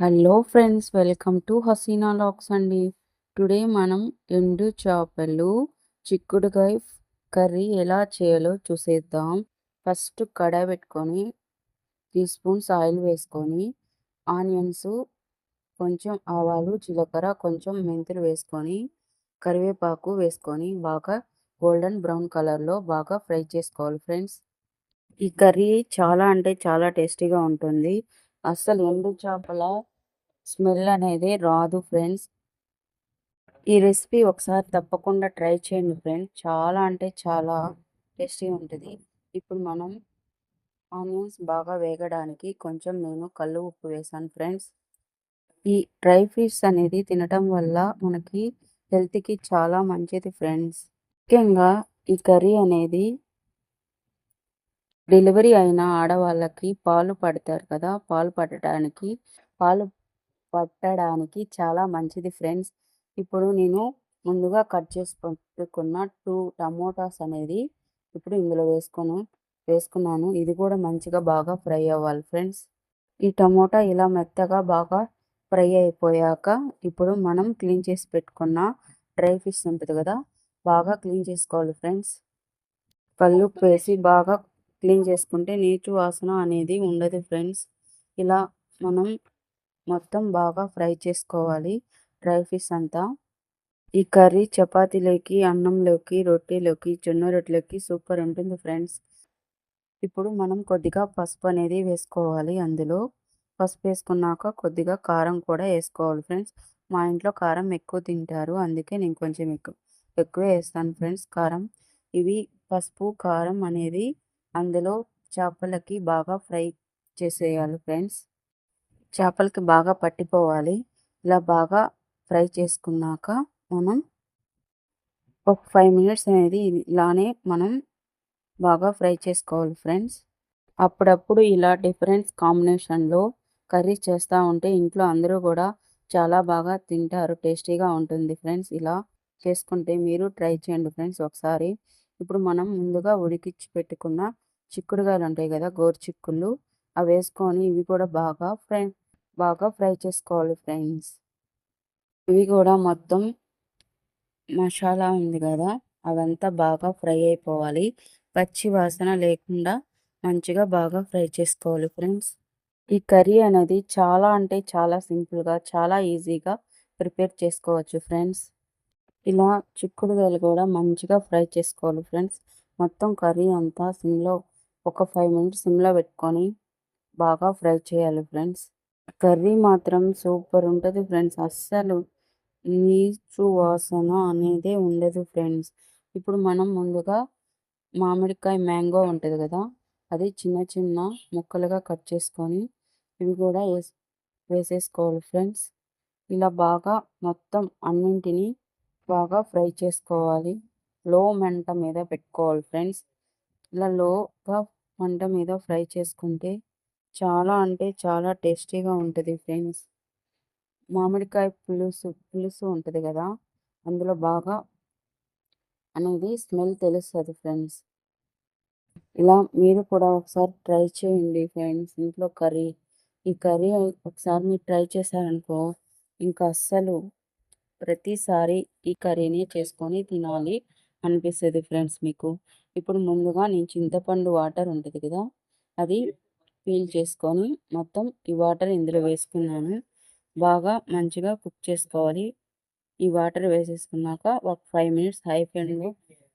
Hello friends welcome to Haseena lakhs అండి. Today మనం ఎండు చేపలు చిక్కుడుకాయ కర్రీ ఎలా చేయాలో చూసేద్దాం. ఫస్ట్ కడాయి పెట్టుకొని టీ స్పూన్స్ ఆయిల్ వేసుకొని ఆనియన్స్ కొంచెం ఆవాలు జీలకర్ర కొంచెం మెంతులు వేసుకొని కరివేపాకు వేసుకొని బాగా గోల్డెన్ బ్రౌన్ కలర్లో బాగా ఫ్రై చేసుకోవాలి ఫ్రెండ్స్ ఈ కర్రీ చాలా అంటే చాలా టేస్టీగా ఉంటుంది. అస్సలు ఎండు చేపల స్మెల్ అనేది రాదు ఫ్రెండ్స్. ఈ రెసిపీ ఒకసారి తప్పకుండా ట్రై చేయండి ఫ్రెండ్స్. చాలా అంటే చాలా టేస్టీగా ఉంటుంది. ఇప్పుడు మనం ఆనియన్స్ బాగా వేగడానికి కొంచెం నేను కళ్ళు ఉప్పు వేసాను ఫ్రెండ్స్. ఈ డ్రై ఫిష్ అనేది తినటం వల్ల మనకి హెల్త్కి చాలా మంచిది ఫ్రెండ్స్. ముఖ్యంగా ఈ కర్రీ అనేది డెలివరీ అయిన ఆడవాళ్ళకి పాలు పడతారు కదా! పాలు పట్టడానికి పాలు పట్టడానికి చాలా మంచిది ఫ్రెండ్స్. ఇప్పుడు నేను ముందుగా కట్ చేసి పెట్టుకున్న టూ టమోటాస్ అనేది ఇప్పుడు ఇందులో వేసుకొని వేసుకున్నాను. ఇది కూడా మంచిగా బాగా ఫ్రై అవ్వాలి ఫ్రెండ్స్. ఈ టమోటా ఇలా మెత్తగా బాగా ఫ్రై అయిపోయాక ఇప్పుడు మనం క్లీన్ చేసి పెట్టుకున్న డ్రై ఫిష్ ఉంటుంది కదా! బాగా క్లీన్ చేసుకోవాలి ఫ్రెండ్స్. కళ్ళు వేసి బాగా క్లీన్ చేసుకుంటే నీచు వాసన అనేది ఉండదు ఫ్రెండ్స్. ఇలా మనం మొత్తం బాగా ఫ్రై చేసుకోవాలి. డ్రై ఫిష్ అంతా. ఈ కర్రీ చపాతీలోకి అన్నంలోకి రొట్టెలోకి జొన్న రొట్టెలోకి సూపర్ ఉంటుంది ఫ్రెండ్స్. ఇప్పుడు మనం కొద్దిగా పసుపు అనేది వేసుకోవాలి అందులో. పసుపు వేసుకున్నాక కొద్దిగా కారం కూడా వేసుకోవాలి ఫ్రెండ్స్. మా ఇంట్లో కారం ఎక్కువ తింటారు అందుకే నేను కొంచెం ఎక్కువ ఎక్కువ వేస్తాను ఫ్రెండ్స్ కారం. ఇవి పసుపు కారం అనేది అందులో చేపలకి బాగా ఫ్రై చేసేయాలి ఫ్రెండ్స్. చేపలకి బాగా పట్టిపోవాలి. ఇలా బాగా ఫ్రై చేసుకున్నాక మనం ఒక ఫైవ్ మినిట్స్ అనేది ఇలానే మనం బాగా ఫ్రై చేసుకోవాలి ఫ్రెండ్స్. అప్పుడప్పుడు ఇలా డిఫరెంట్ కాంబినేషన్లో కర్రీ చేస్తూ ఉంటే ఇంట్లో అందరూ కూడా చాలా బాగా తింటారు టేస్టీగా ఉంటుంది ఫ్రెండ్స్. ఇలా చేసుకుంటే మీరు ట్రై చేయండి ఫ్రెండ్స్ ఒకసారి. ఇప్పుడు మనం ముందుగా ఉడికిచ్చి పెట్టుకున్న చిక్కుడుగాయలు ఉంటాయి కదా గోరు చిక్కుళ్ళు. అవి వేసుకొని ఇవి కూడా బాగా ఫ్రై బాగా ఫ్రై చేసుకోవాలి ఫ్రెండ్స్. ఇవి కూడా మొత్తం మసాలా ఉంది కదా అవంతా బాగా ఫ్రై అయిపోవాలి. పచ్చి వాసన లేకుండా మంచిగా బాగా ఫ్రై చేసుకోవాలి ఫ్రెండ్స్. ఈ కర్రీ అనేది చాలా అంటే చాలా సింపుల్గా చాలా ఈజీగా ప్రిపేర్ చేసుకోవచ్చు ఫ్రెండ్స్. ఇలా చిక్కుడుకాయలు కూడా మంచిగా ఫ్రై చేసుకోవాలి ఫ్రెండ్స్. మొత్తం కర్రీ అంతా సిమ్లో ఒక ఫైవ్ మినిట్స్ సిమ్లో పెట్టుకొని బాగా ఫ్రై చేయాలి ఫ్రెండ్స్ కర్రీ మాత్రం సూపర్ ఉంటుంది ఫ్రెండ్స్ అస్సలు నీచు వాసన అనేది ఉండదు ఫ్రెండ్స్ ఇప్పుడు మనం ముందుగా మామిడికాయ మ్యాంగో ఉంటుంది కదా అది చిన్న చిన్న ముక్కలుగా కట్ చేసుకొని ఇవి కూడా వేసి వేసేసుకోవాలి ఫ్రెండ్స్ ఇలా బాగా మొత్తం అన్నింటినీ బాగా ఫ్రై చేసుకోవాలి. లో మంట మీద పెట్టుకోవాలి ఫ్రెండ్స్ ఇలా లోగా మంట మీద ఫ్రై చేసుకుంటే చాలా అంటే చాలా టేస్టీగా ఉంటుంది ఫ్రెండ్స్. మామిడికాయ పులుసు పులుసు ఉంటుంది కదా అందులో బాగా అనేది స్మెల్ తెలుస్తుంది ఫ్రెండ్స్. ఇలా మీరు కూడా ఒకసారి ట్రై చేయండి ఫ్రెండ్స్ ఇంట్లో కర్రీ. ఈ కర్రీ ఒకసారి మీరు ట్రై చేశారనుకో ఇంకా అస్సలు ప్రతిసారి ఈ కర్రీని చేసుకొని తినాలి. అనిపిస్తుంది ఫ్రెండ్స్ మీకు. ఇప్పుడు ముందుగా నేను చింతపండు వాటర్ ఉంటుంది కదా అది పీల్ చేసుకొని మొత్తం ఈ వాటర్ ఇందులో వేసుకున్నాను. బాగా మంచిగా కుక్ చేసుకోవాలి. ఈ వాటర్ వేసేసుకున్నాక ఒక ఫైవ్ మినిట్స్ హై ఫ్లేమ్లో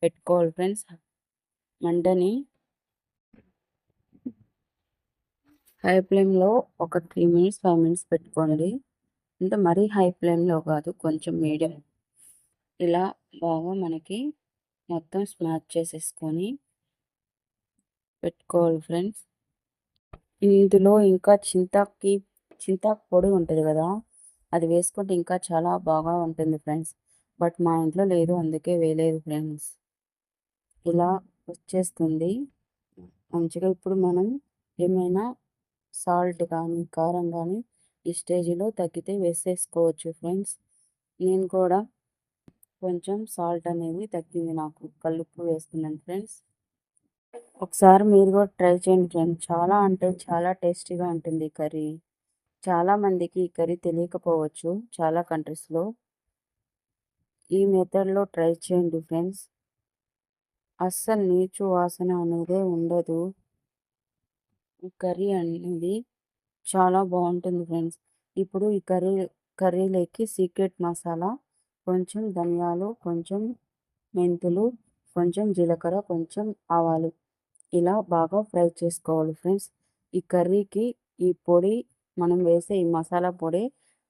పెట్టుకోవాలి ఫ్రెండ్స్. మంటని హై ఫ్లేమ్లో ఒక త్రీ మినిట్స్ ఫైవ్ మినిట్స్ పెట్టుకోండి. అంటే మరీ హై ఫ్లేమ్లో కాదు కొంచెం మీడియం. ఇలా బాగా మనకి మొత్తం స్మాచ్ చేసేసుకొని పెట్టుకోవాలి ఫ్రెండ్స్. ఇందులో ఇంకా చింతాకి చింతాకు పొడి ఉంటుంది కదా అది వేసుకుంటే ఇంకా చాలా బాగా ఉంటుంది ఫ్రెండ్స్. బట్ మా ఇంట్లో లేదు అందుకే వేయలేదు ఫ్రెండ్స్. ఇలా వచ్చేస్తుంది. మంచిగా ఇప్పుడు మనం ఏమైనా సాల్ట్ కానీ కారం కానీ ఈ స్టేజ్లో తగ్గితే వేసేసుకోవచ్చు ఫ్రెండ్స్. నేను కూడా కొంచెం సాల్ట్ అనేది తగ్గింది నాకు కల్లుప్పు వేసుకున్నాను ఫ్రెండ్స్ ఒకసారి మీరు కూడా ట్రై చేయండి ఫ్రెండ్స్ చాలా అంటే చాలా టేస్టీగా ఉంటుంది కర్రీ చాలామందికి ఈ కర్రీ తెలియకపోవచ్చు చాలా కంట్రీస్‌లో. ఈ మెథడ్‌లో ట్రై చేయండి ఫ్రెండ్స్. అస్సలు నీచు వాసన అనేదే ఉండదు. ఈ కర్రీ అనేది చాలా బాగుంటుంది ఫ్రెండ్స్. ఇప్పుడు ఈ కర్రీ కర్రీలోకి సీక్రెట్ మసాలా కొంచెం ధనియాలు, కొంచెం మెంతులు, కొంచెం జీలకర్ర, కొంచెం ఆవాలు ఇలా బాగా ఫ్రై చేసుకోవాలి ఫ్రెండ్స్. ఈ కర్రీకి ఈ పొడి మనం వేసే ఈ మసాలా పొడి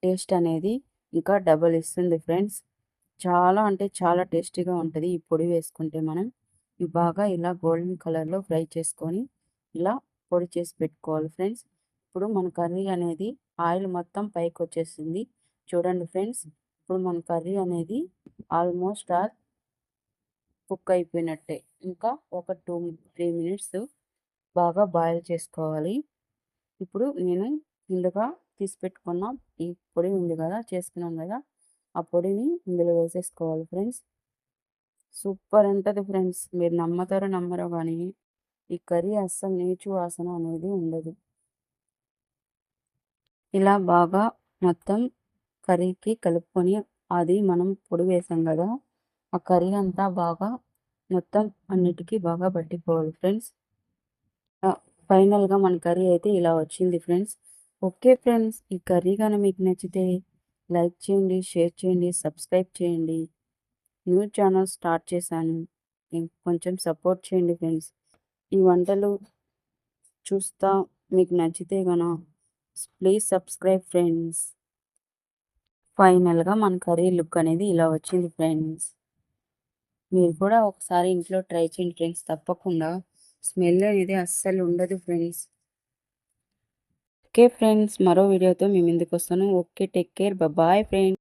టేస్ట్ అనేది ఇంకా డబల్ ఇస్తుంది ఫ్రెండ్స్. చాలా అంటే చాలా టేస్టీగా ఉంటుంది ఈ పొడి వేసుకుంటే మనం. ఇవి బాగా ఇలా గోల్డెన్ కలర్‌లో ఫ్రై చేసుకొని ఇలా పొడి చేసి పెట్టుకోవాలి ఫ్రెండ్స్. ఇప్పుడు మన కర్రీ అనేది ఆయిల్ మొత్తం పైకి వచ్చేసింది చూడండి ఫ్రెండ్స్. ఇప్పుడు మన కర్రీ అనేది ఆల్మోస్ట్ ఆల్ కుక్ అయిపోయినట్టే. ఇంకా ఒక 2, 3 మినిట్స్ బాగా బాయిల్ చేసుకోవాలి. ఇప్పుడు నేను ముందుగా తీసి పెట్టుకున్న ఈ పొడి ఉంది కదా! చేసుకున్నాం కదా! ఆ పొడిని ఇందులో వేసేసుకోవాలి ఫ్రెండ్స్. సూపర్ ఉంటుంది ఫ్రెండ్స్. మీరు నమ్మతారో నమ్మరో కానీ ఈ కర్రీ అస్సలు నీచు వాసన అనేది ఉండదు. ఇలా బాగా మొత్తం కర్రీకి కలుపుకొని అది మనం పొడి వేసాం కదా! ఆ కర్రీ అంతా బాగా మొత్తం అన్నిటికీ బాగా పట్టిపోవాలి ఫ్రెండ్స్. ఫైనల్‌గా మన కర్రీ అయితే ఇలా వచ్చింది ఫ్రెండ్స్. Okay friends. ఈ కర్రీ కానీ మీకు నచ్చితే లైక్ చేయండి, షేర్ చేయండి, సబ్స్క్రైబ్ చేయండి. న్యూ ఛానల్ స్టార్ట్ చేశాను. కొంచెం సపోర్ట్ చేయండి ఫ్రెండ్స్. ఈ వంటలు చూస్తా మీకు నచ్చితే కనుక ప్లీజ్ సబ్స్క్రైబ్ ఫ్రెండ్స్. ఫైనల్‌గా మన కర్రీ లుక్ అనేది ఇలా వచ్చింది ఫ్రెండ్స్. మీరు కూడా ఒకసారి ఇంట్లో ట్రై చేయండి ఫ్రెండ్స్ తప్పకుండా. స్మెల్ అనేది అస్సలు ఉండదు ఫ్రెండ్స్. Okay friends. మరో వీడియోతో మీ ముందుకొస్తాను. Okay. Take care. Bye friends.